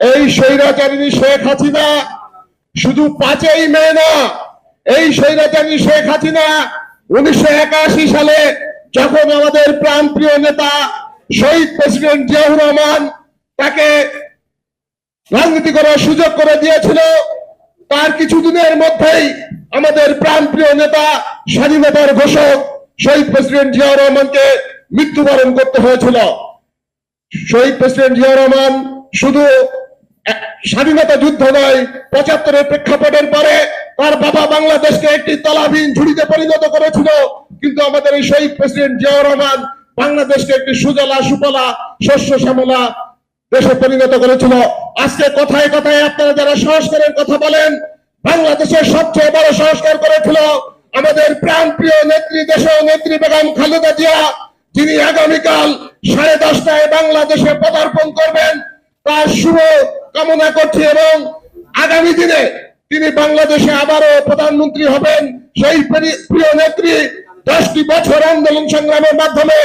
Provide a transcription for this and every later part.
এই স্বৈরাচারিণী শেখ হাসিনা শুধু পাঁচই মে না, এই স্বৈরাচারী শেখ হাসিনা উনিশশো একাশি সালে যখন আমাদের প্রাণপ্রিয় নেতা শহীদ প্রেসিডেন্ট জিয়াউর রহমান তাকে রাজনীতি করার সুযোগ করে দিয়েছিল, তার কিছুদিনের মধ্যেই আমাদের প্রাণপ্রিয় নেতা স্বাধীনতার ঘোষক শহীদ প্রেসিডেন্ট জিয়াউর রহমানকে মৃত্যুবরণ করতে হয়েছিল। শহীদ প্রেসিডেন্ট জিয়া রহমান শুধু স্বাধীনতা যুদ্ধ নয়, পঁচাত্তরের প্রেক্ষাপটের পরে তার বাবা বাংলাদেশকে একটি তলাবিহীন ঝুড়িতে পরিণত করেছিল। কিন্তু আমাদের এই শহীদ প্রেসিডেন্ট জিয়াউর রহমান বাংলাদেশকে একটি সুজলা, সুফলা, শস্য, শ্যামলা দেশে পরিণত করেছিল। আজকে কথায় কথায় আপনারা যারা সংস্কারের কথা বলেন, বাংলাদেশের সবচেয়ে বড় সংস্কার করেছিল আমাদের প্রাণপ্রিয় নেত্রী দেশ নেত্রী বেগম খালেদা জিয়া, যিনি আগামীকাল সাড়ে দশটায় বাংলাদেশে পদার্পণ করবেন। তার শুভ কামনা করছি এবং আগামী দিনে তিনি বাংলাদেশে আবারও প্রধানমন্ত্রী হবেন। সেই প্রিয় নেত্রী, দশটি বছর আন্দোলন সংগ্রামের মাধ্যমে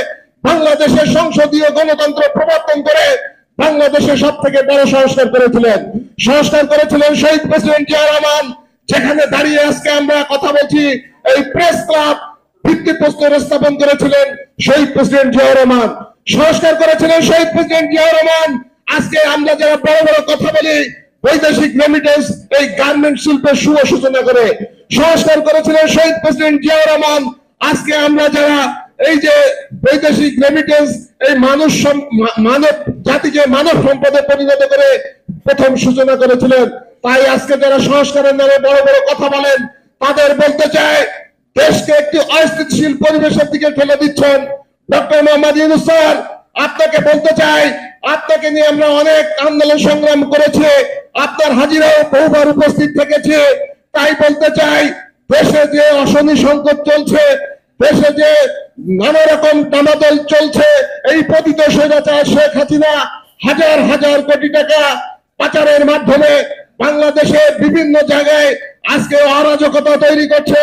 বাংলাদেশের সংসদীয় গণতন্ত্র প্রবর্তন করে বাংলাদেশে সব থেকে বড় সংস্কার করেছিলেন। সংস্কার করেছিলেন শহীদ প্রেসিডেন্ট জিয়া রহমান। যেখানে দাঁড়িয়ে আজকে আমরা কথা বলছি, এই প্রেস ক্লাব ভিত্তিপ্রস্তর স্থাপন করেছিলেন শহীদ প্রেসিডেন্ট জিয়াউর রহমান। সংস্কার করেছিলেন শহীদ প্রেসিডেন্ট জিয়াউর রহমান। আজকে আমরা যারা বড় বড় কথা বলি, বৈদেশিক রেমিটেন্স এই গার্মেন্ট শিল্পের শুভ সূচনা করে সংস্কার করেছিলেন শহীদ প্রেসিডেন্ট জিয়াউর রহমান। আজকে আমরা যারা এই যে বৈদেশিক রেমিটেন্স এই মানুষ মানব জাতিকে মানব সম্পদে পরিণত করে প্রথম সূচনা করেছিলেন। তাই আজকে যারা সংস্কারের নামে বড় বড় কথা বলেন, তাদের বলতে চায় দেশকে একটি অস্থিতিশীল পরিবেশের দিকে ঠেলে দিচ্ছেন। ডক্টর মোহাম্মদ ইউনুস স্যার আপনাকে বলতে চাই, আপনাকে নিয়ে আমরা অনেক আন্দোলন সংগ্রাম করেছি, আপনার হাজিরাও বহুবার উপস্থিত থেকেছে। তাই বলতে চাই, দেশে যে অশনি সংকট চলছে, দেশে যে নানা রকম টানাদল চলছে, এই পতিত স্বৈরাচার শেখ হাসিনা হাজার হাজার কোটি টাকা পাচারের মাধ্যমে বাংলাদেশের বিভিন্ন জায়গায় আজকে অরাজকতা তৈরি করছে।